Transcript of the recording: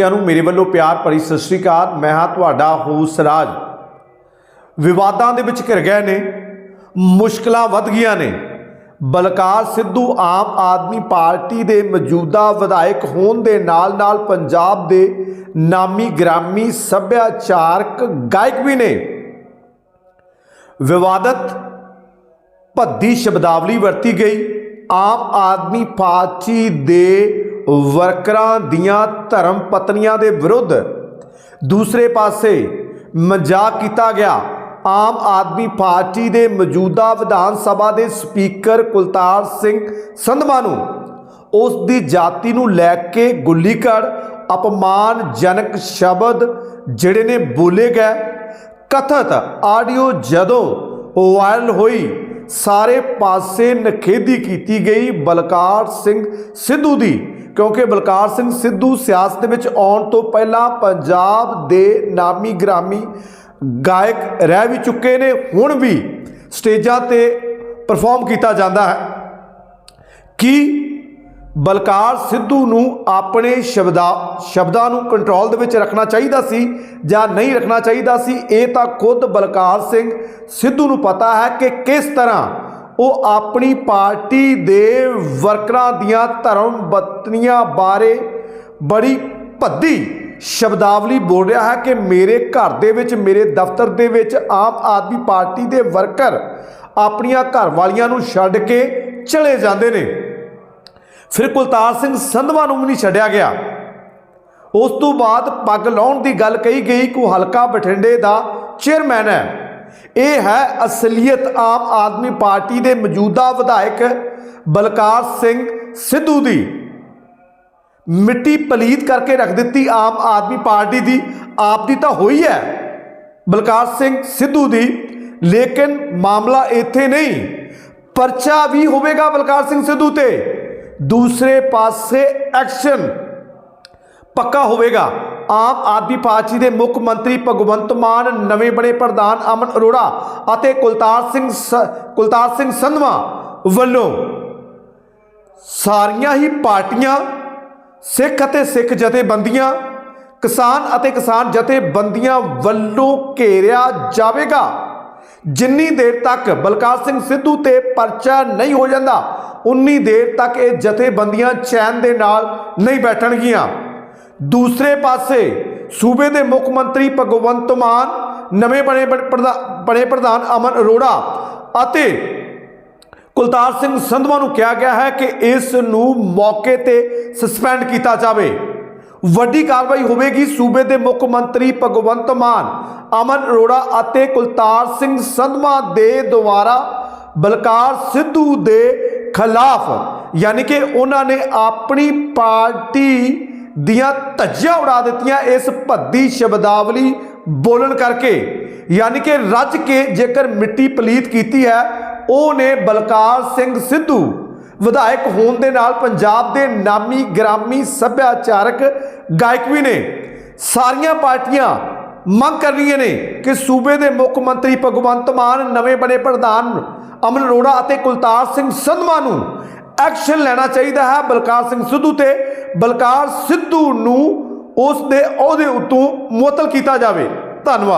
ਸਾਰਿਆਂ ਨੂੰ ਮੇਰੇ ਵੱਲੋਂ ਪਿਆਰ ਭਰੀ ਸਤਿ ਸ਼੍ਰੀ ਅਕਾਲ। ਮੈਂ ਹਾਂ ਤੁਹਾਡਾ ਹੋਸ ਰਾਜ। ਵਿਵਾਦਾਂ ਦੇ ਵਿੱਚ ਘਿਰ ਗਏ ਨੇ, ਮੁਸ਼ਕਲਾਂ ਵੱਧ ਗਈਆਂ ਨੇ। ਬਲਕਾਰ ਸਿੱਧੂ ਆਮ ਆਦਮੀ ਪਾਰਟੀ ਦੇ ਮੌਜੂਦਾ ਵਿਧਾਇਕ ਹੋਣ ਦੇ ਨਾਲ-ਨਾਲ ਪੰਜਾਬ ਦੇ ਨਾਮੀ ਗ੍ਰਾਮੀ ਸੱਭਿਆਚਾਰਕ ਗਾਇਕ ਵੀ ਨੇ। ਵਿਵਾਦਤ ਭੱਦੀ ਸ਼ਬਦਾਵਲੀ ਵਰਤੀ ਗਈ। ਆਮ ਆਦਮੀ ਪਾਰਟੀ ਦੇ ਵਰਕਰਾਂ ਦੀਆਂ ਧਰਮ ਪਤਨੀਆਂ ਦੇ ਵਿਰੁੱਧ ਦੂਸਰੇ ਪਾਸੇ ਮਜ਼ਾਕ ਕੀਤਾ ਗਿਆ। ਆਮ ਆਦਮੀ ਪਾਰਟੀ ਦੇ ਮੌਜੂਦਾ ਵਿਧਾਨ ਸਭਾ ਦੇ ਸਪੀਕਰ ਕੁਲਤਾਰ ਸਿੰਘ ਸੰਧਵਾ ਨੂੰ ਉਸ ਦੀ ਜਾਤੀ ਨੂੰ ਲੈ ਕੇ ਗੁੱਲੀਕੜ ਅਪਮਾਨਜਨਕ ਸ਼ਬਦ ਜਿਹੜੇ ਨੇ ਬੋਲੇ ਗਏ। ਕਥਿਤ ਆਡੀਓ ਜਦੋਂ ਵਾਇਰਲ ਹੋਈ, ਸਾਰੇ ਪਾਸੇ ਨਖੇਦੀ ਕੀਤੀ ਗਈ ਬਲਕਾਰ ਸਿੰਘ ਸਿੱਧੂ ਦੀ। ਕਿਉਂਕਿ ਬਲਕਾਰ ਸਿੰਘ ਸਿੱਧੂ ਸਿਆਸਤ ਦੇ ਵਿੱਚ ਆਉਣ ਤੋਂ ਪਹਿਲਾਂ ਪੰਜਾਬ ਦੇ ਨਾਮੀ ਗ੍ਰਾਮੀ ਗਾਇਕ ਰਹਿ ਵੀ ਚੁੱਕੇ ਨੇ, ਹੁਣ ਵੀ ਸਟੇਜਾਂ ਤੇ ਪਰਫਾਰਮ ਕੀਤਾ ਜਾਂਦਾ ਹੈ। ਕਿ ਬਲਕਾਰ ਸਿੱਧੂ ਨੂੰ ਆਪਣੇ ਸ਼ਬਦਾ, ਸ਼ਬਦਾਂ ਨੂੰ ਕੰਟਰੋਲ ਦੇ ਵਿੱਚ ਰੱਖਣਾ ਚਾਹੀਦਾ ਸੀ ਜਾਂ ਨਹੀਂ ਰੱਖਣਾ ਚਾਹੀਦਾ ਸੀ, ਇਹ ਤਾਂ ਖੁਦ ਬਲਕਾਰ ਸਿੰਘ ਸਿੱਧੂ ਨੂੰ ਪਤਾ ਹੈ ਕਿ ਕਿਸ ਤਰ੍ਹਾਂ ਉਹ ਆਪਣੀ ਪਾਰਟੀ ਦੇ ਵਰਕਰਾਂ ਦੀਆਂ ਧਰਮ ਬਤਨੀਆਂ ਬਾਰੇ ਬੜੀ ਭੱਦੀ ਸ਼ਬਦਾਵਲੀ ਬੋਲ ਰਿਹਾ ਹੈ ਕਿ ਮੇਰੇ ਘਰ ਦੇ ਵਿੱਚ, ਮੇਰੇ ਦਫ਼ਤਰ ਦੇ ਵਿੱਚ ਆਮ ਆਦਮੀ ਪਾਰਟੀ ਦੇ ਵਰਕਰ ਆਪਣੀਆਂ ਘਰ ਵਾਲੀਆਂ ਨੂੰ ਛੱਡ ਕੇ ਚਲੇ ਜਾਂਦੇ ਨੇ। ਫਿਰ ਕੁਲਤਾਰ ਸਿੰਘ ਸੰਧਵਾ ਨੂੰ ਵੀ ਨਹੀਂ ਛੱਡਿਆ ਗਿਆ। ਉਸ ਤੋਂ ਬਾਅਦ ਪੱਗ ਲਾਉਣ ਦੀ ਗੱਲ ਕਹੀ ਗਈ ਕਿ ਹਲਕਾ ਬਠਿੰਡੇ ਦਾ ਚੇਅਰਮੈਨ ਹੈ। ਇਹ ਹੈ ਅਸਲੀਅਤ ਆਮ ਆਦਮੀ ਪਾਰਟੀ ਦੇ ਮੌਜੂਦਾ ਵਿਧਾਇਕ ਬਲਕਾਰ ਸਿੰਘ ਸਿੱਧੂ ਦੀ। ਮਿੱਟੀ ਪਲੀਤ ਕਰਕੇ ਰੱਖ ਦਿੱਤੀ ਆਮ ਆਦਮੀ ਪਾਰਟੀ ਦੀ। ਆਪ ਦੀ ਤਾਂ ਹੋਈ ਹੈ ਬਲਕਾਰ ਸਿੰਘ ਸਿੱਧੂ ਦੀ, ਲੇਕਿਨ ਮਾਮਲਾ ਇੱਥੇ ਨਹੀਂ। ਪਰਚਾ ਵੀ ਹੋਵੇਗਾ ਬਲਕਾਰ ਸਿੰਘ ਸਿੱਧੂ ਤੇ। ਦੂਸਰੇ ਪਾਸੇ ਐਕਸ਼ਨ ਪੱਕਾ ਹੋਵੇਗਾ। ਆਮ ਆਦਮੀ ਪਾਰਟੀ ਦੇ ਮੁੱਖ ਮੰਤਰੀ ਭਗਵੰਤ ਮਾਨ, ਨਵੇਂ ਬਣੇ ਪ੍ਰਧਾਨ ਅਮਨ ਅਰੋੜਾ ਅਤੇ ਕੁਲਤਾਰ ਸਿੰਘ ਸ- ਕੁਲਤਾਰ ਸਿੰਘ ਸੰਧਵਾ ਵੱਲੋਂ ਸਾਰੀਆਂ ਹੀ ਪਾਰਟੀਆਂ, ਸਿੱਖ ਅਤੇ ਸਿੱਖ ਜਥੇਬੰਦੀਆਂ, ਕਿਸਾਨ ਅਤੇ ਕਿਸਾਨ ਜਥੇਬੰਦੀਆਂ ਵੱਲੋਂ ਘੇਰਿਆ ਜਾਵੇਗਾ। ਜਿੰਨੀ ਦੇਰ ਤੱਕ ਬਲਕਾਰ ਸਿੰਘ ਸਿੱਧੂ ਤੇ ਪਰਚਾ ਨਹੀਂ ਹੋ ਜਾਂਦਾ, ਉਨੀ ਦੇਰ ਤੱਕ ਇਹ ਜਥੇਬੰਦੀਆਂ ਚੈਨ ਦੇ ਨਾਲ ਨਹੀਂ ਬੈਠਣਗੀਆਂ। ਦੂਸਰੇ ਪਾਸੇ ਸੂਬੇ ਦੇ ਮੁੱਖ ਮੰਤਰੀ ਭਗਵੰਤ ਮਾਨ, ਨਵੇਂ ਬਣੇ ਪ੍ਰਧਾ- ਬਣੇ ਪ੍ਰਧਾਨ ਅਮਨ ਅਰੋੜਾ ਅਤੇ ਕੁਲਤਾਰ ਸਿੰਘ ਸੰਧਵਾ ਨੂੰ ਕਿਹਾ ਗਿਆ ਹੈ ਕਿ ਇਸ ਨੂੰ ਮੌਕੇ ਤੇ ਸਸਪੈਂਡ ਕੀਤਾ ਜਾਵੇ। ਵੱਡੀ ਕਾਰਵਾਈ ਹੋਵੇਗੀ। ਸੂਬੇ ਦੇ ਮੁੱਖ ਮੰਤਰੀ ਭਗਵੰਤ ਮਾਨ, ਅਮਨ ਅਰੋੜਾ ਅਤੇ ਕੁਲਤਾਰ ਸਿੰਘ ਸੰਧਵਾ ਦੇ ਦੁਆਰਾ ਬਲਕਾਰ ਸਿੱਧੂ ਦੇ ਖਿਲਾਫ, ਯਾਨੀ ਕਿ ਉਹਨਾਂ ਨੇ ਆਪਣੀ ਪਾਰਟੀ ਦੀਆਂ ਧੱਜੀਆਂ ਉਡਾ ਦਿੱਤੀਆਂ ਇਸ ਭੱਦੀ ਸ਼ਬਦਾਵਲੀ ਬੋਲਣ ਕਰਕੇ। ਯਾਨੀ ਕਿ ਰੱਜ ਕੇ ਜੇਕਰ ਮਿੱਟੀ ਪਲੀਤ ਕੀਤੀ ਹੈ, ਉਹ ਨੇ ਬਲਕਾਰ ਸਿੰਘ ਸਿੱਧੂ, ਵਿਧਾਇਕ ਹੋਣ ਦੇ ਨਾਲ ਪੰਜਾਬ ਦੇ ਨਾਮੀ ਗ੍ਰਾਮੀ ਸੱਭਿਆਚਾਰਕ ਗਾਇਕ ਵੀ ਨੇ। ਸਾਰੀਆਂ ਪਾਰਟੀਆਂ ਮੰਗ ਕਰ ਰਹੀਆਂ ਨੇ ਕਿ ਸੂਬੇ ਦੇ ਮੁੱਖ ਮੰਤਰੀ ਭਗਵੰਤ ਮਾਨ, ਨਵੇਂ ਬਣੇ ਪ੍ਰਧਾਨ ਅਮਨ ਅਰੋੜਾ ਅਤੇ ਕੁਲਤਾਰ ਸਿੰਘ ਸੰਧਵਾ ਨੂੰ ਐਕਸ਼ਨ ਲੈਣਾ ਚਾਹੀਦਾ ਹੈ ਬਲਕਾਰ ਸਿੰਘ ਸਿੱਧੂ ਤੇ। ਬਲਕਾਰ ਸਿੱਧੂ ਨੂੰ ਉਸ ਦੇ ਅਹੁਦੇ ਉਤੋਂ ਮੁਅੱਤਲ ਕੀਤਾ ਜਾਵੇ। ਧੰਨਵਾਦ।